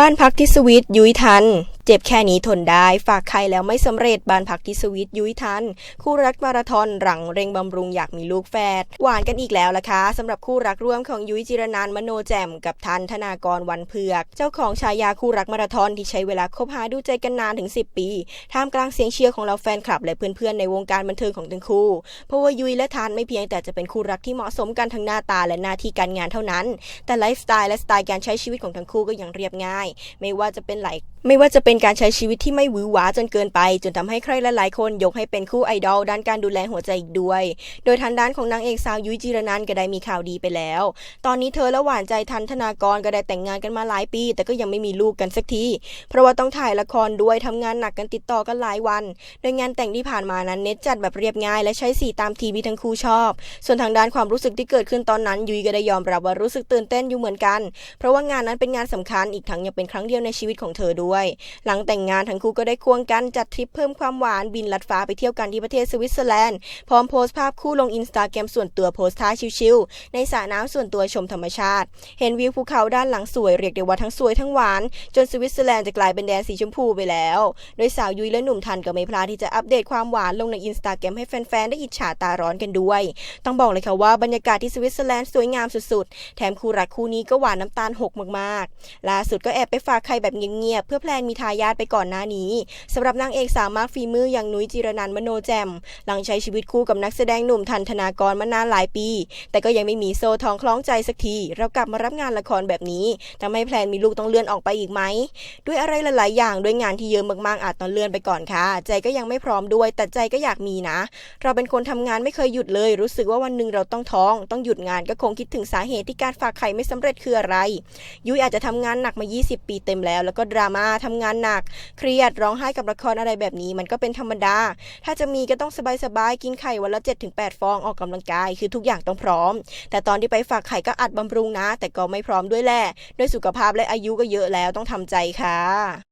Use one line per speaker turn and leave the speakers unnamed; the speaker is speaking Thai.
บ้านพักที่สวิตยุ้ยทัน เจ็บแค่นี้ทนได้ ฝากใครแล้วไม่สำเร็จบานพักที่สวิตยุ้ยทัน คู่รักมาราธอนหลังเร่งบำรุงอยากมีลูกแฝดหวานกันอีกแล้วล่ะคะสำหรับคู่รักร่วมของยุ้ยจิรนันท์มโนแจ่มกับทันธนากรวันเผือก เจ้าของฉายาคู่รักมาราธอนที่ใช้เวลาคบหาดูใจกันนานถึง 10 ปีท่ามกลางเสียงเชียร์ของเราแฟนคลับและเพื่อนๆในวงการบันเทิงของทั้งคู่ เพราะว่ายุ้ยและทันไม่เพียงแต่จะเป็นคู่รักที่เหมาะสมกันทั้งหน้าตาและหน้าที่การงานเท่านั้น แต่ไลฟ์สไตล์และสไตล์การใช้ชีวิตของทั้งคู่ก็ยังเรียบง่าย ไม่ว่าจะเป็นหลาย ไม่ว่าจะเป็นการใช้ชีวิตที่ไม่หวือหวาจนเกินไป จนทำให้ใครหลายๆคนยกให้เป็นคู่ไอดอลด้านการดูแลหัวใจอีกด้วย โดยทางด้านของนางเอกสาวยุ้ยจีรนันก็ได้มีข่าวดีไปแล้ว ตอนนี้เธอและหวานใจทันธนากรก็ได้แต่งงานกันมาหลายปี แต่ก็ยังไม่มีลูกกันสักที เพราะว่าต้องถ่ายละครด้วยทำงานหนักกันติดต่อกันหลายวัน โดยงานแต่งที่ผ่านมานั้นเน็ตจัดแบบเรียบง่าย และใช้สีตามทีมที่ทั้งคู่ชอบ ส่วนทางด้านความรู้สึกที่เกิดขึ้นตอนนั้นยุ้ยก็ได้ยอมรับว่ารู้สึกตื่นเต้นอยู่เหมือนกัน เพราะว่างานนั้นเป็นงานสำคัญอีกทั้งยังเป็นครั้งเดียวในชีวิตของเธอด้วยหลังแต่งงานทั้งคู่ก็ได้ควงกันจัดทริปเพิ่มความหวานบินลัดฟ้าไปเที่ยวกันที่ประเทศสวิตเซอร์แลนด์ พร้อมโพสต์ภาพคู่ลงอินสตาแกรมส่วนตัวโพสต์ท่าชิลๆในสระน้ำส่วนตัวชมธรรมชาติ เห็นวิวภูเขาด้านหลังสวยเรียกได้ว่าทั้งสวยทั้งหวาน จนสวิตเซอร์แลนด์จะกลายเป็นแดนสีชมพูไปแล้ว โดยสาวยุ้ยและหนุ่มทันก็ไม่พลาดที่จะอัปเดตความหวานลงในอินสตาแกรมให้แฟนๆได้อิจฉาตาร้อนกันด้วย ต้องบอกเลยค่ะว่าบรรยากาศที่สวิตเซอร์แลนด์สวยงามสุดๆ แถมคู่รักคู่นี้ก็หวานน้ำตาลหกมากๆ ล่าสุดก็แอบไปฝากไข่แบบเงียบๆเพื่อแพลนมีทายาทไปก่อนหน้านี้สำหรับนางเอกสาวมากฝีมืออย่างนุ้ยจิรนันมโนแจม หลังใช้ชีวิตคู่กับนักแสดงหนุ่มทันธนากรมานานหลายปี แต่ก็ยังไม่มีโซ่ทองคล้องใจสักที เรากลับมารับงานละครแบบนี้ทำให้แพลนมีลูกต้องเลื่อนออกไปอีกไหม ด้วยอะไรหลาย ๆ อย่างด้วยงานที่เยอะมาก ๆ อาจต้องเลื่อนไปก่อนค่ะ ใจก็ยังไม่พร้อมด้วย แต่ใจก็อยากมีนะ เราเป็นคนทำงานไม่เคยหยุดเลย รู้สึกว่าวันหนึ่งเราต้องท้อง ต้องหยุดงานก็คงคิดถึงสาเหตุที่การฝากไข่ไม่สำเร็จคืออะไร ยุ้ยอาจจะทำงานหนักมา 20 ปีเต็มแล้ว แล้วก็ดราม่าทำงานหนัก เครียดร้องไห้กับละครอะไรแบบนี้ มันก็เป็นธรรมดา ถ้าจะมีก็ต้องสบายๆกินไข่วันละ 7-8 ฟองออกกำลังกาย คือทุกอย่างต้องพร้อม แต่ตอนที่ไปฝากไข่ก็อัดบำรุงนะ แต่ก็ไม่พร้อมด้วยแหละด้วยสุขภาพและอายุก็เยอะแล้วต้องทำใจค่ะ